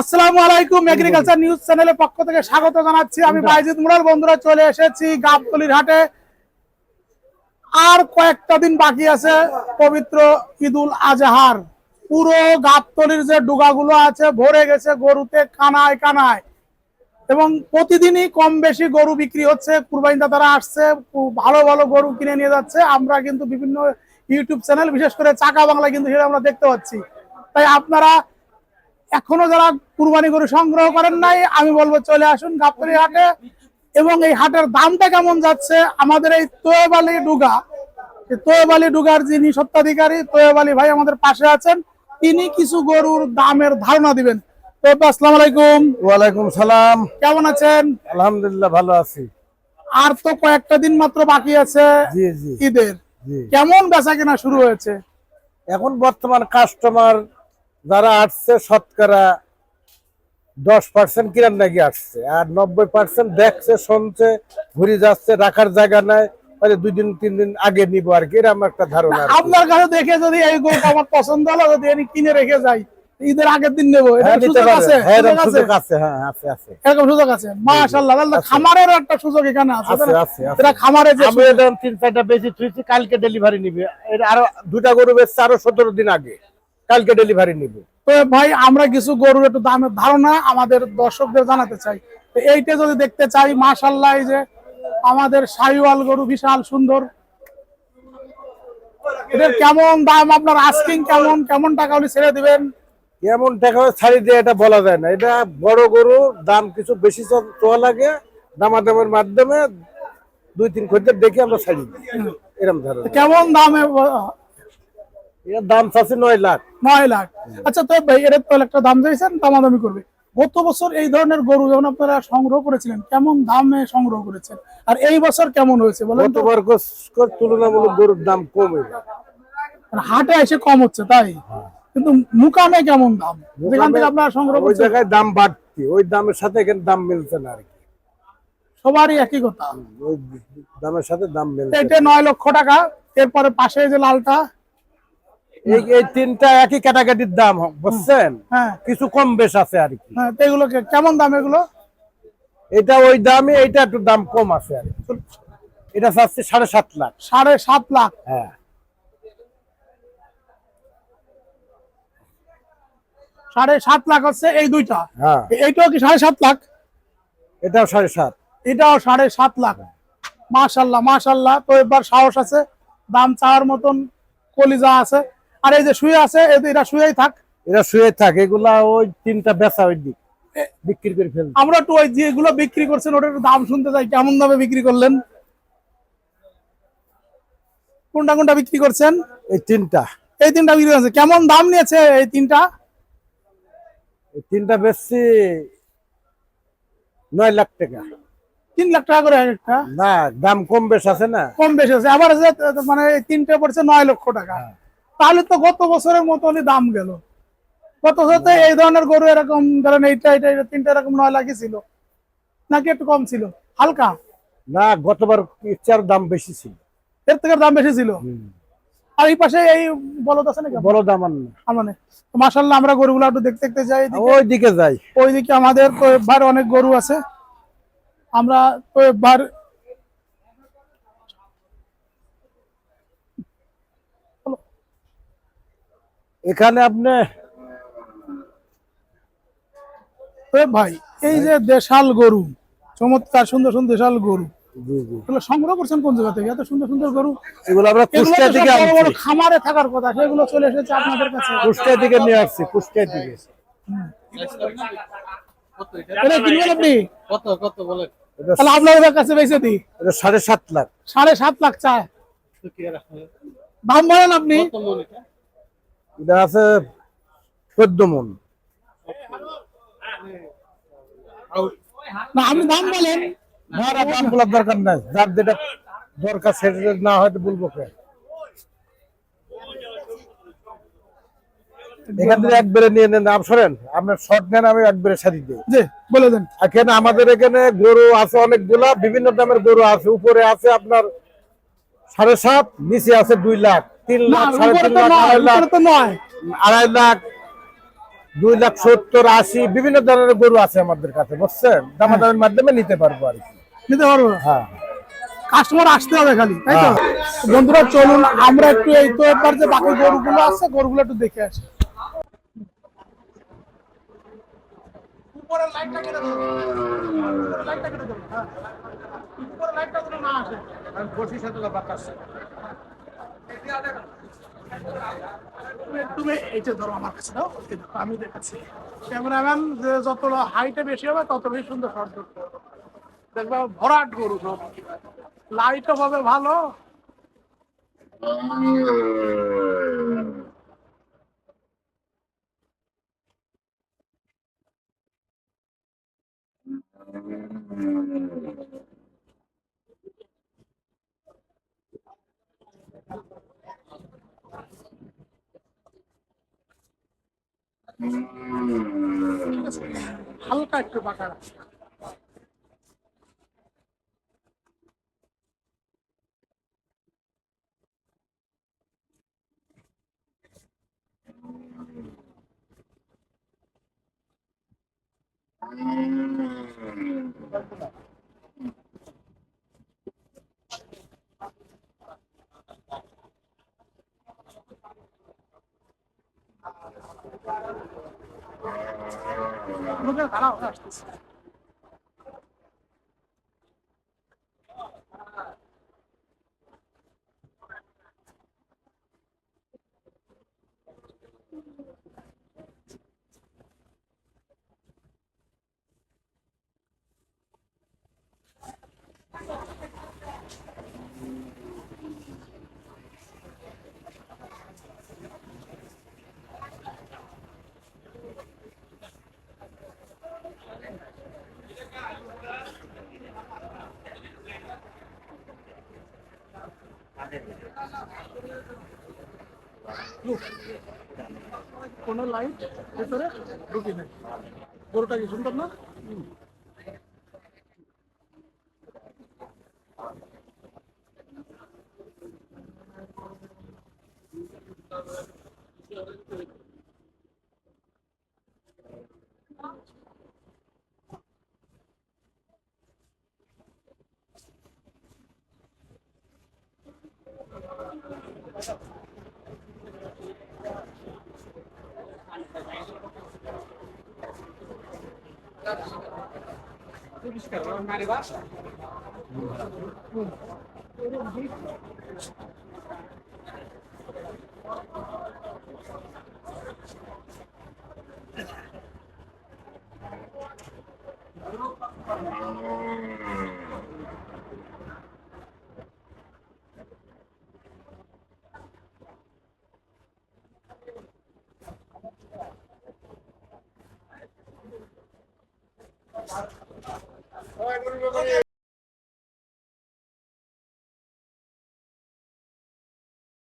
আসসালামু আলাইকুম agriculture news চ্যানেলের পক্ষ থেকে স্বাগত জানাচ্ছি। আমি বাইজিদ মুরাল বন্ধুরা চলে এসেছি গাবতলির হাটে। আর কয়েকটা দিন বাকি আছে পবিত্র ঈদুল আজহার। পুরো গাবতলির যে ডুগাগুলো আছে ভরে গেছে গরুতে কানায় কানায়। এবং প্রতিদিনই কম বেশি গরু বিক্রি হচ্ছে। কুরবানি দাদারা আসছে ভালো ভালো গরু কিনে নিয়ে যাচ্ছে। আমরা কিন্তু বিভিন্ন ইউটিউব চ্যানেল বিশেষ করে চাকা বাংলা কিন্তু সেটা আমরা দেখতে পাচ্ছি। তাই আপনারা এখনও যারা কুরবানি গরু সংগ্রহ করেন নাই আমি বলব চলে আসুন গাবতলি হাটে। এবং এই হাটের দামটা কেমন যাচ্ছে? আমাদের এই তোয়েব আলী ডুগা তোয়েব আলী ডুগার যিনি সত্ত্বাধিকারী তোয়েব আলী ভাই আমাদের পাশে আছেন তিনি কিছু গরুর দামের ধারণা দিবেন। তোয়েব আসসালামু আলাইকুম। ওয়ালাইকুম সালাম। কেমন আছেন? আলহামদুলিল্লাহ ভালো আছি। আর তো কয়েকটা দিন মাত্র বাকি আছে ঈদের। কেমন বেচা কেনা শুরু হয়েছে? এখন বর্তমান কাস্টমার যারা আসছে শতকরা দশ পার্সেন্ট কিরান নাকি আসছে আর নব্বই পার্সেন্ট দেখছে শুনছে ঘুরে যাচ্ছে রাখার জায়গা নাই দুই দিন তিন দিন আগে নিবো আর কি। এরকম একটা ধারণা আপনার কাছে দেখে যদি এই গরুটা আমার পছন্দ হলো যদি আমি কিনে রেখে যাই ঈদের আগের দিন নেব। হ্যাঁ, সুযোগ আছে? হ্যাঁ, সুযোগ আছে? হ্যাঁ আছে আছে। এরকম সুযোগ আছে? মাশাআল্লাহ তাহলে খামারের একটা সুযোগ এখানে আছে আছে, আছে, আছে। এটা খামারে যে আমি এরকম তিন চারটা বেশি থুইছি কালকে ডেলিভারি নিবে। এর আরও দুটা গরু বেচছে আরও সতেরো দিন আগে। কালকে ডেলিভারি নিবে। তো ভাই আমরা কিছু গরুর একটু দামের ধারণা আমাদের দর্শকদের জানাতে চাই। তো এইটা যদি দেখতে চাই মাশাআল্লাহ এই যে আমাদের সাইওয়াল গরু বিশাল সুন্দর। এটার কেমন দাম আপনার? আস্কিং কেমন? কেমন টাকা হলে ছেড়ে দিবেন? কেমন টাকা ছাড়ি দিয়ে এটা বলা যায় না। এটা বড় গরু দাম কিছু বেশি চোয়া লাগে। দামাদামের মাধ্যমে দুই তিন খদ্দের দেখে আমরা ছাড়ি এরকম ধরনের কেমন দামে এর দাম চাচ্ছে নয় লাখ। নয় লাখ। আচ্ছা তো ভাই এর তো একটা দাম চাইছেন দামাদামি করবে। গত বছর এই ধরনের গরু যখন আপনারা সংগ্রহ করেছিলেন কেমন দামে সংগ্রহ করেছেন? আর এই বছর কেমন হয়েছে বলেন গতবার তুলনামূলক গরুর দাম কমে মানে হাটে এসে কম হচ্ছে তাই? কিন্তু মুকামে কেমন দাম? যেখান থেকে আপনারা সংগ্রহ ওই জায়গায় দাম বাড়তি ওই দামের সাথে এখানে দাম মিলছে না আর কি। সবারই একই কথা। ওই দামের সাথে দাম মিলছে। এটা নয় লক্ষ টাকা এরপরে পাশে যে লালটা এই তিনটা একই ক্যাটাগরির দাম বুঝছেন? হ্যাঁ। কিছু কম বেশ আছে আর কি। হ্যাঁ এগুলো কেমন দাম এগুলো? এটা ওই দামে এটা একটু দাম কম আছে আর এটা চাচ্ছে সাড়ে সাত লাখ। সাড়ে সাত লাখ। হ্যাঁ। সাড়ে সাত লাখ হচ্ছে এই দুইটা। হ্যাঁ। এইটাও কি সাড়ে সাত লাখ? এটাও সাড়ে সাত। এটাও সাড়ে সাত লাখ। মাশাল্লাহ মাশাল্লাহ। তো এবার সাহস আছে দাম চাওয়ার মতন কলিজা আছে। আর এই যে শুয়ে আছে এটা শুয়েই থাক। এরা শুয়ে থাকে এগুলা ওই তিনটা বেচা ওই দিক। বিক্রি করে ফেলবে। আমরা একটু ওই যেগুলো বিক্রি করছেন ওটার দাম শুনতে চাই কেমন দামে বিক্রি করলেন? কোনটা কোনটা বিক্রি করছেন? এই তিনটা। এই তিনটা বিক্রি করছে কেমন দাম নিয়েছে এই তিনটা? এই তিনটা বেচছি নয় লাখ টাকা। তিন লাখ টাকা করে একটা? না দাম কম বেশ আছে না। কম বেশি আছে। আবার মানে এই তিনটে পড়ছে নয় লক্ষ টাকা। তাহলে তো গত বছরের মতনই দাম গেল। গত বছর এই ধরনের গরু এরকম ধরেন এইটা এটা এটা তিনটা এরকম নয় লাখই ছিল। নাকি একটু কম ছিল? হালকা? না গতবার ইচ্ছার দাম বেশি ছিল। এর থেকে দাম বেশি ছিল? আর এই পাশে এই বলদ আছে নাকি? বড় দাম আর না মানে মাসাল্লাহ আমরা গরুগুলো একটু দেখতে দেখতে যাই। ওই দিকে যাই। ওইদিকে আমাদের তো এবার অনেক গরু আছে। আমরা তো এবার এখানে আপনি ভাই এই যে দেশাল গরু চমৎকার সুন্দর সুন্দর দেশাল গরু সংগ্রহ করছেন কোন জায়গা থেকে? এত সুন্দর সুন্দর গরু। এগুলো আমরা কুষ্টিয়া থেকে খামারে থাকার কথা সেগুলো চলে এসেছে আপনাদের কাছে। কুষ্টিয়া থেকে নিয়ে আসছি কুষ্টিয়া থেকে। এটা কিনবেন আপনি? কত কত বলেন? তাহলে আপনাদের কাছে বেঁচে দিই। এটা সাড়ে সাত লাখ। সাড়ে সাত লাখ চায়? দাম বলেন আপনি। এটা? আছে চোদ্দ মন। না আপনি দাম বলেন। না না, দাম বলার দরকার নাই। যার যেটা দরকার সেটা না হয়তো বলব কে? এখান থেকে একবারে নিয়ে নেন। আপ সরেন আপনার শর্ট নেন আমি একবারে সারি দিই। যে বলে দেন। এখানে আমাদের এখানে গরু আছে অনেকগুলা বিভিন্ন দামের গরু আছে। উপরে আছে আপনার সাড়ে সাত নিচে আছে দুই লাখ। তিন লাখ সাড়ে তিন লাখ নয় আড়াই লাখ উপরে তো নয়। আড়াই লাখ দুই লাখ সত্তর আশি বিভিন্ন ধরনের গরু আছে আমাদের কাছে বুঝছেন? দামাদামের মাধ্যমে নিতে পারব আর কি। নিতে পারব হ্যাঁ। কাস্টমার আসতে হবে খালি তাই তো? হ্যাঁ। বন্ধুরা চলুন আমরা একটু এই তো এবার যে বাকি গরুগুলো আছে গরুগুলো একটু দেখে আসি। উপরের লাইটটা কেটে দেবো লাইটটা কেটে দেবো হ্যাঁ। উপরের লাইটটা যেন না আসে। তুমি- তুমি এইটা ধরো আমার কাছে, দাও আমি দেখাচ্ছি। ক্যামেরাম্যান যত হাইটে বেশি হবে, তত বেশি সুন্দর শট হবে দেখবে, ভরাট গরু সব। লাইটও পাবে ভালো। ঠিক আছে হালকা একটু বাঁকা রাখছি Kanal kaçtı. কোনো লাইট ভেতরে? ঢুকি নেই। গরুটা কি সুন্দর না? পরিষ্কার